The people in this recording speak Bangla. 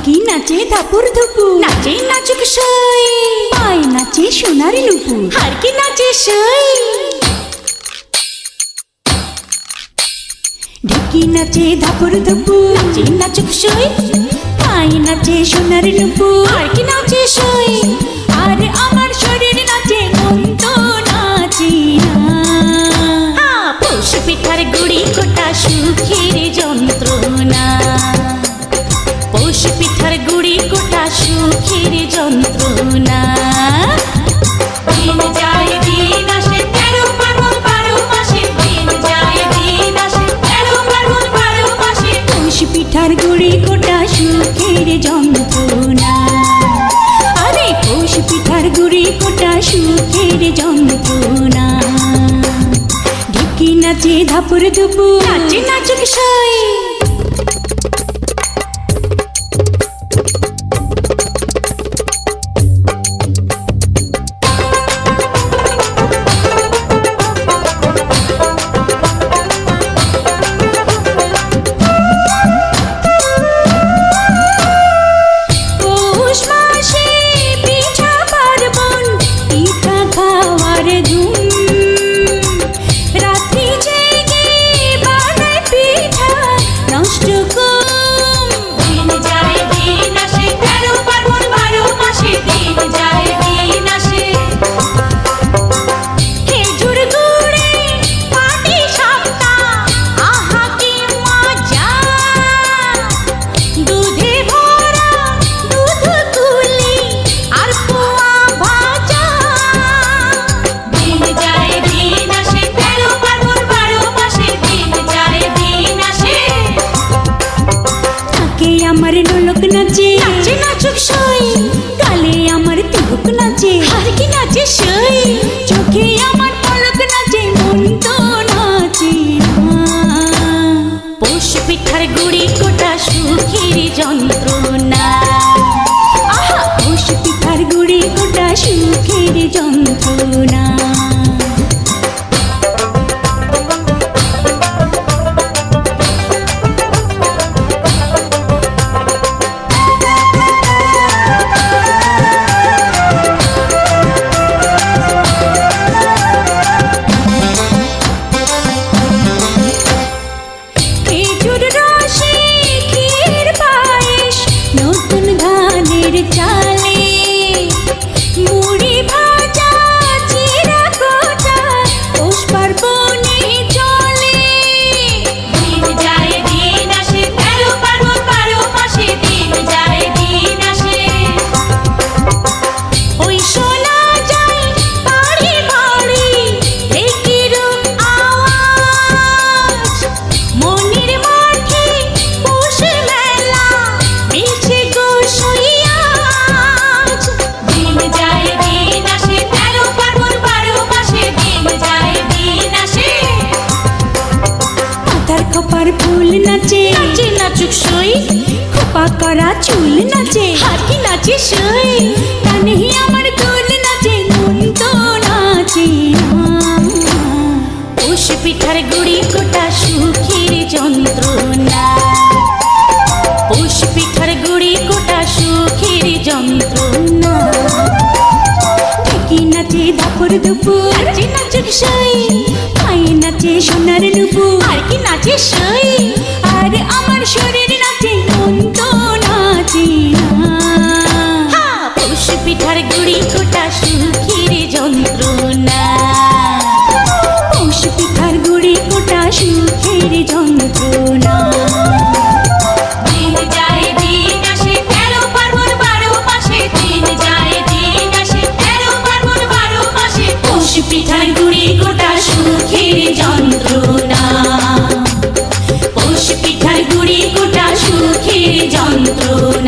ঢেকি নাচে ধাপুর ধুপু? নাচে নাচুক সই। পায় নাচে সোনার নুপু হারকি নাচে সই? ঢেকি নাচে ধাপুর ধুপু। নাচে নাচুক সই। পায় নাচে সোনার নুপু হারকি নাচে সই? আর আমার শরীর নাচে মন তো নাচি না। পশু পিঠার পৌষ পিঠার গুড়ি কোটা সুখের যন্ত্রণা। আরে, পৌষ পিঠার গুড়ি কোটা সুখের যন্ত্রণা। ঢেকি নাচে ধাপুর ধুপু। নাচে নাচুক সয় নাচে। আর কি নাচে সই? চোখে আমার পলক নাচে মন তো নাচে পৌষ পিঠার গুড়ি কোটা সুখের যন্ত্রণা। খোপার ফুল নাচে। নাচে নাচুক সই। খোপা করা চুল নাচে। হাতি নাচে সই। কানে আমার দোল নাচে মন তো নাচে পৌষ পিঠার গুড়ি কোটা সুখের যন্ত্রণা। পৌষ পিঠার গুড়ি কোটা সুখের যন্ত্রণা। ঢেকি নাচে দাপুর দুপুর। নাচে নাচুক সই। পায়ে নাচে সোনার নুপু আর কি নাচে সই, আর আমার শরীর নাচে মন তো নাচে পৌষ পিঠার গুড়ি কোটা সুখের যন্ত্রণা। পৌষ পিঠার গুড়ি কোটা সুখের যন্ত্রণা। পিঠার গুড়ি গোটা সুখের যন্ত্রণা। through.